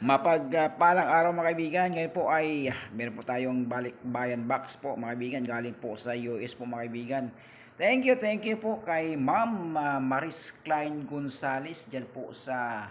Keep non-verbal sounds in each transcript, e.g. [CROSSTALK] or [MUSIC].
Mapagpalang araw mga kaibigan, ngayon po ay ah, meron po tayong balik bayan box po mga kaibigan, galing po sa US po mga kaibigan. Thank you, thank you po kay Ma'am ah, Maris Klein Gonzales dyan po sa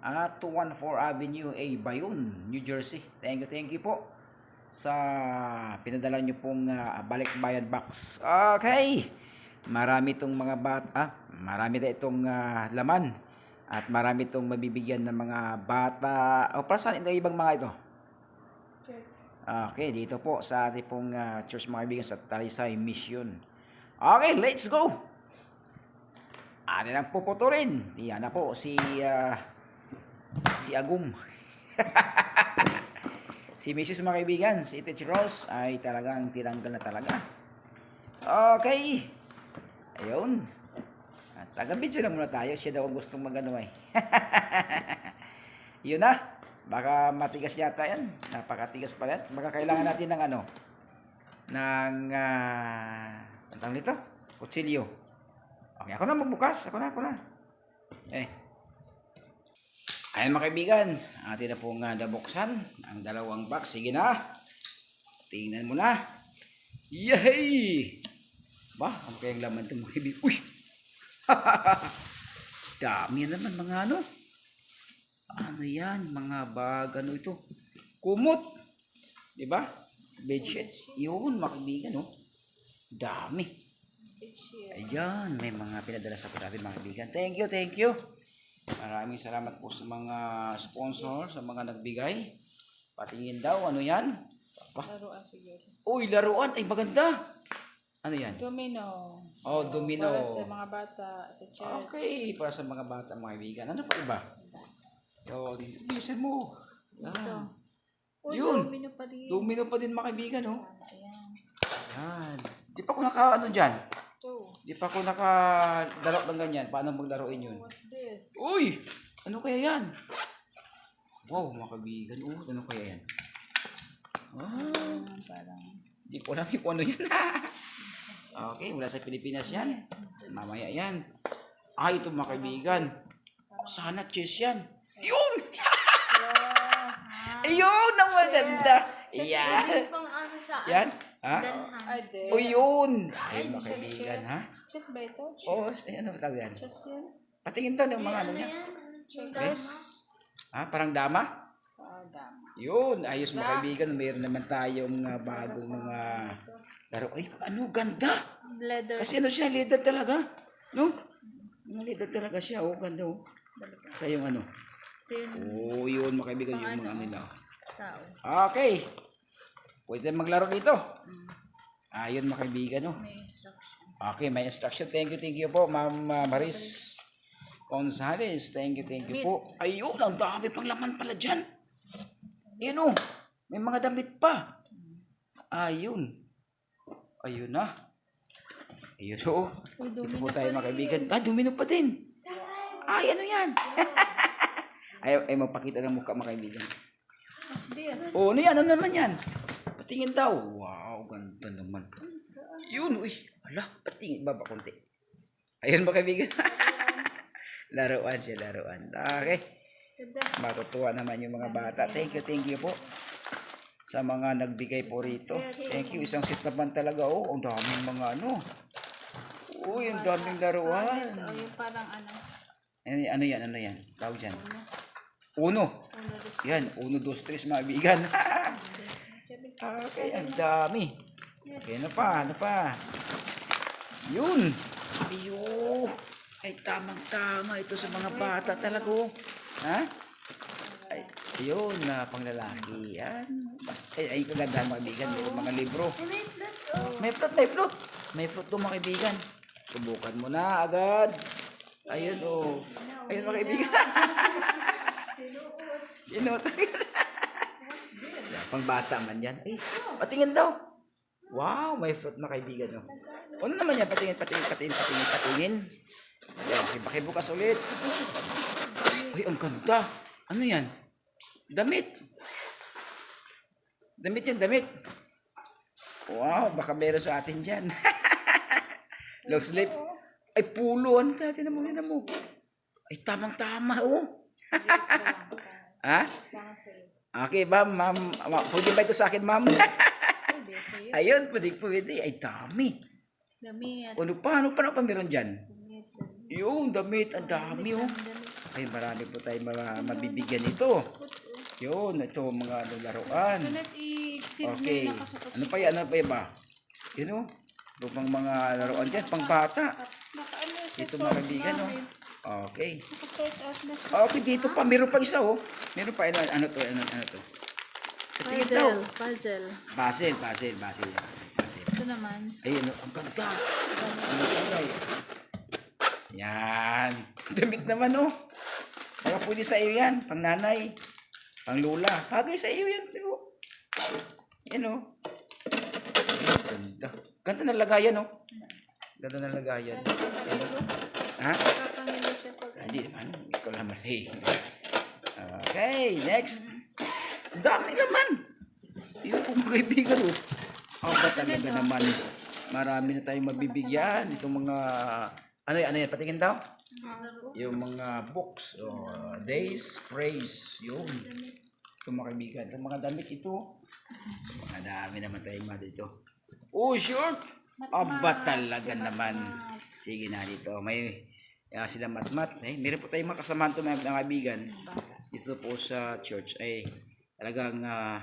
ah, 214 Avenue A, Bayonne, New Jersey. Thank you, thank you po sa pinadala nyo pong ah, balik bayan box. Okay, marami itong mga bata, marami na itong ah, laman. At marami itong mabibigyan ng mga bata. O, para saan ito ibang mga ito? Okay, dito po sa ating pong ah, church mga kaibigan sa Talisay Mission. Okay, let's go! Ano lang puputulin? Yan na po, si, ah, si Agum. [LAUGHS] si Mrs. mga kaibigan, si Teacher Rose ay talagang tinanggal na talaga. Okay. Ayun. Taga-video na muna tayo. Siya daw ang gustong magano ay. [LAUGHS] Yun na. Baka matigas yata yan. Napakatigas pala yan. Baka kailangan natin ng ano. Ng, ah, ang tawag nito? Kutsilyo. Okay, ako na magbukas. Ako na, ako na. Eh. Ayan mga kaibigan. Atin na pong uh, nabuksan ang dalawang box. Sige na. Tingnan mo na. Yay! Ba, ang kayang laman ito mga kaibigan. Uy! [LAUGHS] Dami naman mga ano. Ano yan? Mga bag, ano ito? Kumot. Ba? Bedsheet. Yun, mga kaibigan, oh. Dami. Ayan, may mga pinadala sa natin mga kaibigan. Thank you, thank you. Maraming salamat po sa mga sponsor, sa mga nagbigay. Patingin daw, ano yan? Laruan siguro. Uy, laruan. Ay, maganda. Ano yan? Domino. Oh, domino. Para sa mga bata, sa church. Okay, para sa mga bata, mga kaibigan. Ano pa iba? Yun, bilisan mo. Yan. Uy, Yun. domino pa rin. Domino pa din mga kaibigan, oh. Ayan. Yan. Di pa ako naka, ano dyan? Ito. Di pa ako nakadaro ng ganyan. Paano maglaruin yun? What's this? Uy! Ano kaya yan? Wow, mga kaibigan. Oh, ano kaya yan? Ah, Ah, parang... di ko alam kung ano yan. [LAUGHS] okay, mula sa Pilipinas yan. Mamaya yan. Ah, ito mga kaibigan. Sana chess yan. Yun! [LAUGHS] Ayun, ang maganda. Yan. ano Yan. Ha? dalhan. Ay, di. O yun. Ay, mga kaibigan, ha? Chess ba ito? Oo, oh, ano ba tawag yan? Chess yan? Patingin daw ng mga ano niya. Yes. Ha? Parang dama? Ah, dama. Yun, ayos mga kaibigan. Mayroon naman tayong uh, bagong mga laro. Ay, ano, ganda. Leather. Kasi ano siya, leader talaga. No? Mga leader talaga siya. Oh, ganda oh. Sa yung ano. Tin Oh, yun mga kaibigan, yung mga nila. tao. Okay. Pwede maglaro dito. Ayun mga kaibigan, oh. May instruction. Okay, may instruction. Thank you, thank you po, Ma'am uh, Maris Gonzales. Thank you, thank you po. Ayun, ang dami pang laman pala dyan. Ayun oh, may mga damit pa. Ayun. Ayun na. Ayun oh. Dito po tayo mga kaibigan. Ah, domino pa din. Ay, ano yan? [LAUGHS] ay, ay, magpakita ng mukha mga kaibigan. Oh, ano yan? Ano naman yan? Patingin daw. Wow, ganda naman. Yun, uy. Ala, patingin. Baba konti. Ayun mga kaibigan. [LAUGHS] laruan siya, laruan. Okay. Matutuwa naman yung mga bata. Thank you, thank you po. Sa mga nagbigay po rito. Thank you. Isang set naman talaga. Oh, ang daming mga ano. Uy, ang daming laruan. Oh, yung parang ano. Ano, ano yan? Ano yan? Tawag dyan. Uno. Yan. Uno, dos, tres mga kaibigan. [LAUGHS] Okay, ang dami. Okay, ano pa? Ano pa? Yun. Ayun. Ay, tamang-tama ito sa mga bata talaga. oh. Ha? Ay, ayun, na panglalaki. Yan. Basta, ay, ay, kagandahan mga kaibigan. May mga libro. May fruit, may fruit. May fruit to mga kaibigan. Subukan mo na agad. Ayun, oh. Ayun, mga kaibigan. [LAUGHS] Sinuot. Pang bata man yan. Ay, patingin daw. Wow, may fruit na kaibigan. Oh. Ano naman yan? Patingin, patingin, patingin, patingin, patingin. Yan, pakibukas ulit. Uy, ang ganda. Ano yan? Damit. Damit yan, damit. Wow, baka meron sa atin dyan. [LAUGHS] Long sleeve. Ay, pulo. Ano natin mo, yan mo. Ay, tamang-tama, oh. [LAUGHS] ha? Okay, ma'am, ma'am. Ma- Pwede ba ito sa akin, ma'am? [LAUGHS] Ayun, pwede, pwede. Ay, dami. Dami at Ano pa? Ano pa? Ano pa meron dyan? Yung damit, ang dami, oh. Ay, marami po tayo mga mabibigyan ito. Yun, ito, mga ano, laruan. Okay. Ano pa yan? Ano pa yan ba? Yun, oh. Ito pang mga laruan dyan, pang bata. Ito, mga kaibigan, namin. Okay. Okay, dito pa. Meron pa isa, oh. Meron pa. Ano, ano to? Ano, ano to? Puzzle. Puzzle. Basil, basil, basil. Ito naman. Ayun, oh, ang ganda. Ang kulay. Yan. Damit naman, oh. Baka pwede sa iyo yan. Pang nanay. Pang lula. Bagay sa iyo yan. Yan, oh. Ganda. Ganda ng lagayan, oh. Ganda ng lagayan. Yan, oh. Ha? Hindi naman. Ko naman. Hey. Okay, next. Ang dami naman. Yun po mga kaibigan. Oh. Ang ba naman. Marami na tayong mabibigyan. Itong mga... Ano yan? Ano yan? Patingin daw? Yung mga books. Oh, days, praise. Yun. Itong mga kaibigan. Itong mga damit ito. Mga dami naman tayong mga dito. Oh, short. Aba talaga naman. Sige na dito. May uh, sila matmat. Eh, meron po tayong mga kasamahan ito mga, kaibigan. Dito po sa church ay talagang ah,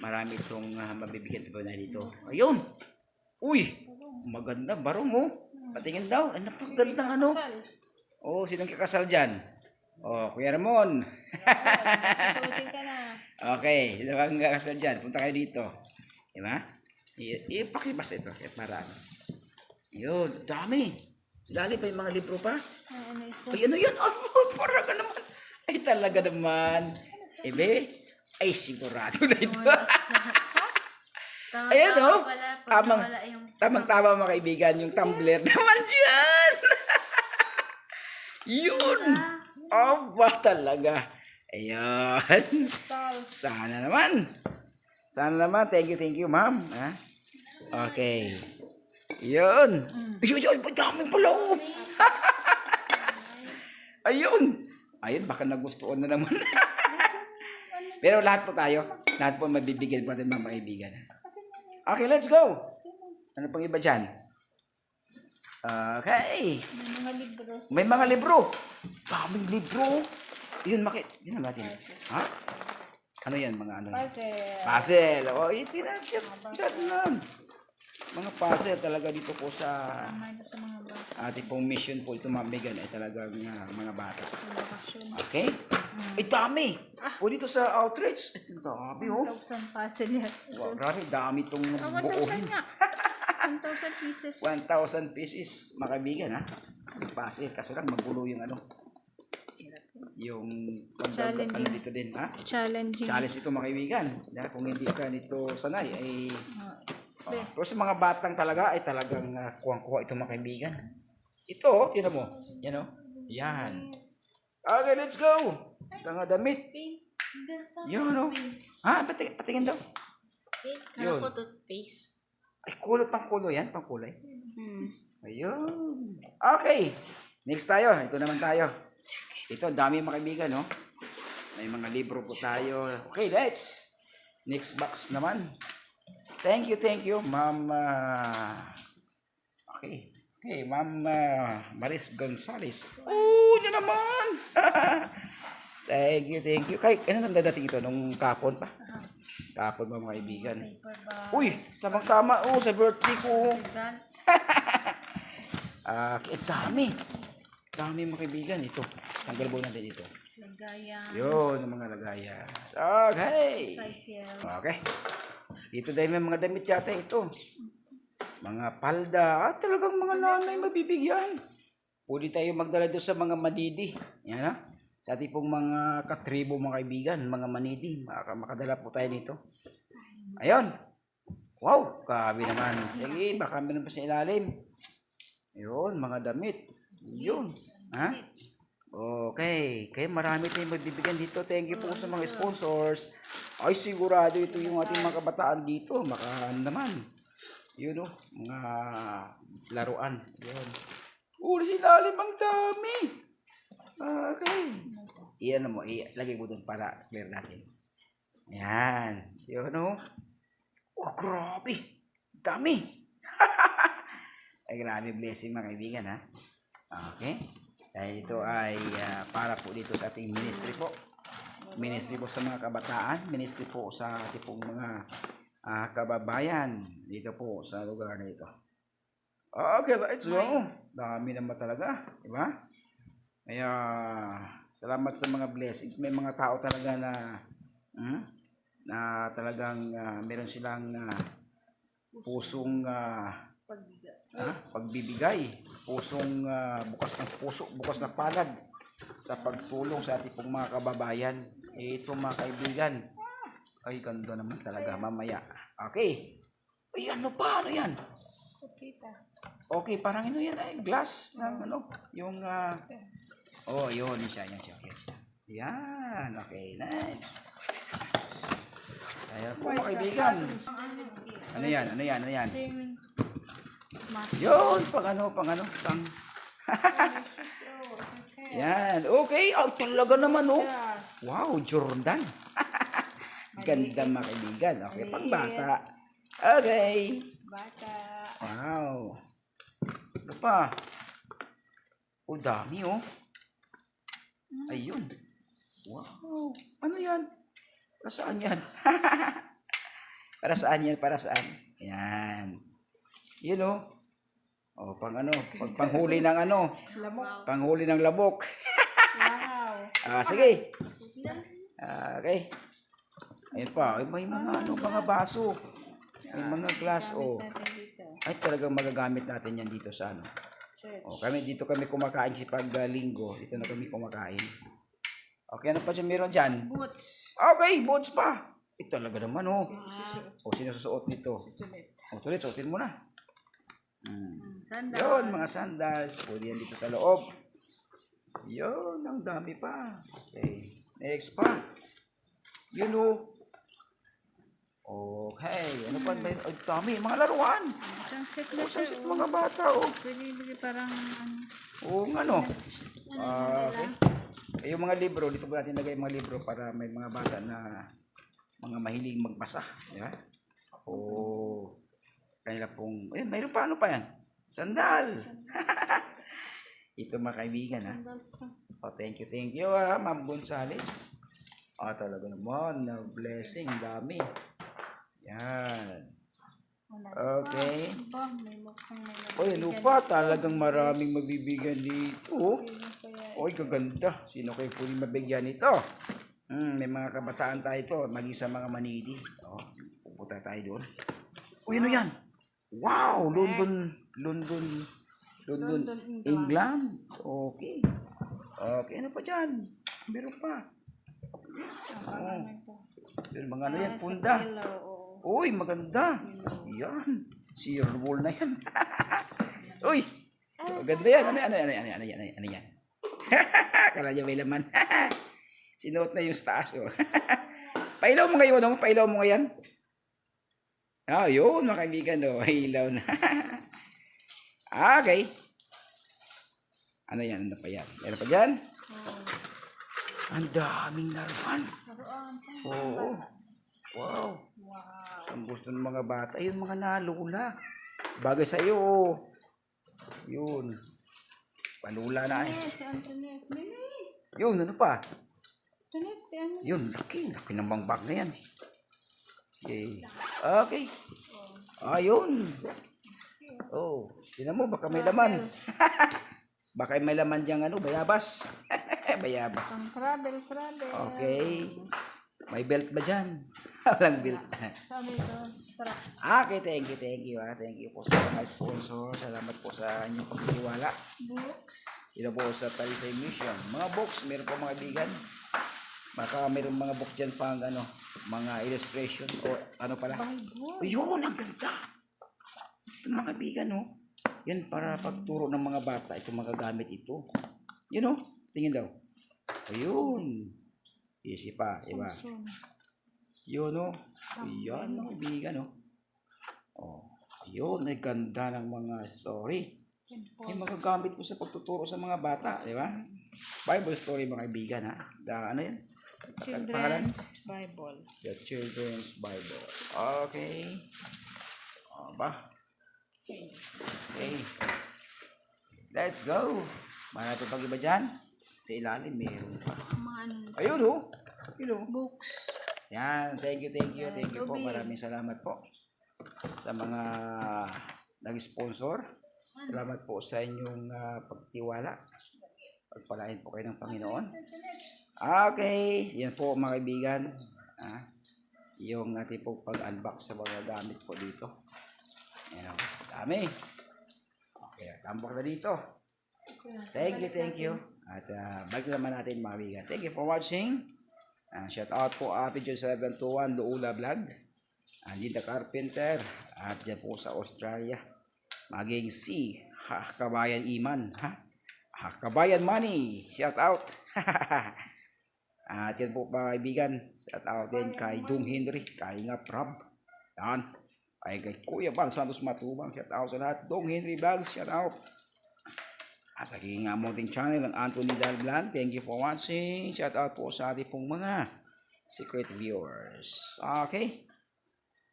marami itong uh, mabibigyan po na dito. Ayun! Uy! Maganda. Barong mo. Patingin daw. Ay, napakagandang ano. Oh, sinong kakasal dyan? Oh, Kuya Ramon. [LAUGHS] Okay, bang kakasal dyan? Punta kayo dito. Di ba? Ipakibas ito. Eh, para ano. Yun, dami. Silali pa yung mga libro pa. Ah, Ano? Ay, ano yan? Oh, [LAUGHS] para ka naman. Ay, talaga naman. Ebe, ay sigurado na ito. Tama, [LAUGHS] Ayan, tama oh. pala. Pag Tamang, nawala yung... tamang-tama mga kaibigan, yung tumbler [LAUGHS] naman dyan. Yun. Oh, ba talaga. Ayan. Sana naman. Sana naman. Thank you, thank you, ma'am. Ha? Okay. Yun. Ayun, ayun, madami pala oh. [LAUGHS] Ayun. Ayun, baka nagustuhan na naman. [LAUGHS] Pero lahat po tayo, lahat po mabibigyan po natin mga kaibigan. Okay, let's go. Ano pang iba dyan? Okay. May mga libro. May mga libro. Daming libro. Yun, makit. Yun natin. Ha? Ano yan, mga ano? Puzzle. Puzzle. O, iti na. Chat, chat lang. Mga puzzle talaga dito po sa sa mga bata. ating pong mission po ito mamigan ay talagang ah, mga bata. Okay? Ay, dami. O, dito sa outreach. Ay, dami, oh. 1,000 puzzle yan. Wow, grabe, dami itong Ah, 1,000 buuhin. nga. 1,000 pieces. [LAUGHS] 1,000 pieces, mga kaibigan, ha? Puzzle. Kaso lang, magulo yung ano. Yung pag ano Challenging. dito din, ha? Challenging. Challenge ito mga kaibigan. Dahil kung hindi ka nito sanay, ay... Ah, pero sa mga batang talaga, ay talagang uh, kuwang-kuha ito mga kaibigan. Ito, tinan mo. Yan o. Yan. Okay, let's go. Mga damit. Pink. Yan o. Ha? Pati, patingin daw. Yun. Kala ko toothpaste. Ay, kulay, pang kulay yan. Pang kulay. Hmm. Ayun. Okay. Next tayo. Ito naman tayo. Ito, dami mga kaibigan, no? May mga libro po tayo. Okay, let's. Next box naman. Thank you, thank you, Ma'am. ah, okay. Okay, Ma'am ah, Maris Gonzales. Oh, yun naman. [LAUGHS] thank you, thank you. Kay, ano nang dadating ito? Nung kapon pa? Kapon ba mga kaibigan? Uy, tamang-tama. Oh, sa birthday ko. [LAUGHS] Ah, eh, dami. Dami mga kaibigan. Ito. Tanggal mo natin ito. Lagayan. Yun, ang mga lagayan. Okay. Cycle. Okay. Dito dahil may mga damit yata ito. Mga palda. Ah, talagang mga nanay mabibigyan. Pwede tayo magdala doon sa mga manidi. Yan ha. Sa ating pong mga katribo mga kaibigan, mga manidi. Maka makadala po tayo nito. Ayun. Wow, kabi naman. Sige, baka meron pa sa ilalim. Yun, mga damit. Yun. Ha? Okay. Kaya marami tayong magbibigyan dito. Thank you po sa mga sponsors. Ay, sigurado ito yung ating mga kabataan dito. Maka ano naman. Yun o. Mga laruan. Yun. Oh, si lalim ang dami. Okay. Iyan mo. Ilagay mo doon para clear natin. Yan. Yun, oh. Oh, grabe. Dami. [LAUGHS] ay, grabe blessing mga kaibigan, ha? Okay. Dahil ito ay ah, para po dito sa ating ministry po. Ministry po sa mga kabataan. Ministry po sa ating pong mga ah, kababayan dito po sa lugar na ito. Okay, let's go. Dami naman talaga. Diba? Kaya, salamat sa mga blessings. May mga tao talaga na hmm, na talagang ah, meron silang ah, pusong ah, ah, pagbibigay, pusong ah, bukas ng puso, bukas na palad sa pagtulong sa ating pong mga kababayan. Eh, ito mga kaibigan, ay ganda naman talaga mamaya. Okay. Ay, ano pa? Ano yan? Kita. Okay, parang ano yan ay glass ng ano, yung ah Oh, yun, siya, yun siya, yun siya. Yan, okay, next. Ayan po, mga kaibigan. Ano yan, ano yan, ano yan? Yun, pang ano, pang ano, pang... [LAUGHS] Yan, okay, oh, talaga naman, oh. Wow, Jordan. [LAUGHS] Ganda, mga kaibigan. Okay, pang bata. Okay. Bata. Wow. Ano pa? O, dami, oh. Ayun. Wow. Ano yan? Para saan yan? [LAUGHS] para saan yan? Para saan? Yan. Yun, oh. O, pang ano? Pag panghuli ng ano? Lamok. Panghuli ng labok. Wow. [LAUGHS] Ah, sige. Ah, okay. Ayun pa. Ay, may mga ano, mga baso. May mga glass, oh. Ay, talagang magagamit natin yan dito sa ano. Church. O, kami dito kami kumakain si pag uh, linggo. Dito na kami kumakain. Okay, ano pa dyan meron dyan? Boots. Okay, boots pa. Eh, talaga naman, oh. Wow. O, sino susuot nito? Tulit. O, tuloy, suotin mo na. Hmm. Sandal. Yun, mga sandals. Pwede yan dito sa loob. Yun, ang dami pa. Okay, next pa. Yun, oh. Okay, ano pa ba? Ay, dami, mga laruan. Isang set O, na sa siya. mga bata, oh. Pwede bili parang ano. Oo, ano. Ah, okay. Eh, yung mga libro, dito po natin lagay mga libro para may mga bata na mga mahiling magbasa. Di ba? O kanila pong, eh, mayroon pa, ano pa yan? Sandal! [LAUGHS] Ito mga kaibigan, ha? Oh, thank you, thank you, ha, Ma'am Gonzales. Ah, talaga naman, na blessing, dami. Yan. Okay. Oy, ano pa? Talagang maraming mabibigyan dito. oh. Oy, kaganda. Sino kayo pwede mabigyan nito? Hmm, may mga kabataan tayo to, maging sa mga manidi. Oh, pupunta tayo doon. Uy, ano yan? Wow, London, London, London, London, England. Okay. Okay, ano pa dyan? Meron pa. Ito. Meron mga ano yan, Ah, punda. Uy, maganda. Yan. Si Wall na yan. [LAUGHS] Uy, maganda yan. Ano, ano, ano, ano, ano, yan, ano, yan, ano [LAUGHS] yan. Kala niya may laman. [LAUGHS] Sinuot na yung taas. Oh. Pailaw mo ngayon, ano? Pailaw mo ngayon. Ah, yun, mga kaibigan. Oh. [LAUGHS] Ilaw na. [LAUGHS] okay. Ano yan? Ano pa yan? Meron pa dyan? Oo. Ang daming laruan. Laruan. Oo. Wow. Wow. Ang gusto ng mga bata, yun mga nalula. Bagay sa iyo. oh. Yun. Palula na eh. Eh! Yun, ano pa? Ano? Yun, laki. Laki ng bangbag na yan. Okay. Okay. Ayun. Oh, tinan mo, baka may laman. [LAUGHS] baka may laman diyang ano, bayabas. [LAUGHS] bayabas. Pang travel, travel. Okay. May belt ba dyan? [LAUGHS] Walang belt. Strap. Okay, thank you, thank you. Ah. Thank you po sa mga sponsor. Salamat po sa inyong pagtitiwala. Books. Dito po sa Talisay Mission. Mga books, meron po mga bigan. Baka meron mga book dyan pang ano, mga illustration o ano pala. Bible. Ayun, ang ganda. Ito mga bigan, oh. Yan para pagturo ng mga bata. Ito magagamit ito. Yun, oh. Tingin daw. Ayun. Easy pa, iba. Yun, oh. Yan, mga bigan, oh. Oh. Ayun, ay ganda ng mga story. Yung magagamit mo sa pagtuturo sa mga bata, di ba? Bible story mga kaibigan ha. Da, ano yan? Children's Bible. The Children's Bible. Okay. O ba? Okay. Let's go. Marami pag iba dyan. Sa ilalim, meron pa. Ano, Ayun oh. Ayun oh. Books. Yan, thank you, thank you, thank you po. Maraming salamat po sa mga nag-sponsor. Salamat po sa inyong ah, pagtiwala. Pagpalain po kayo ng Panginoon. Okay, yan po mga kaibigan. Ah, yung ating po pag-unbox sa mga gamit po dito. Yan, dami. Okay, tambak na dito. Thank you, thank you. At uh, balik naman natin mga kaibigan. Thank you for watching. Ah, shout out po Ate Joy 721 Luula Vlog. Andy the Carpenter. At dyan po sa Australia. Maging si ha, Kabayan Iman. Ha? Ha Kabayan Money. Shout out. [LAUGHS] At yan po mga kaibigan. Shout out din kay Dung Henry. Kay nga Prab. Yan. Ay kay Kuya Bal Santos Matubang. Shout out sa lahat. Dung Henry Vlogs. Shout out. Ah, sa aking mounting channel, ang Anthony Dalblan. Thank you for watching. Shout out po sa ating pong mga secret viewers. Okay.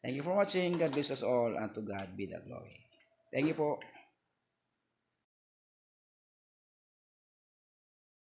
Thank you for watching. God bless us all and to God be the glory. Thank you po.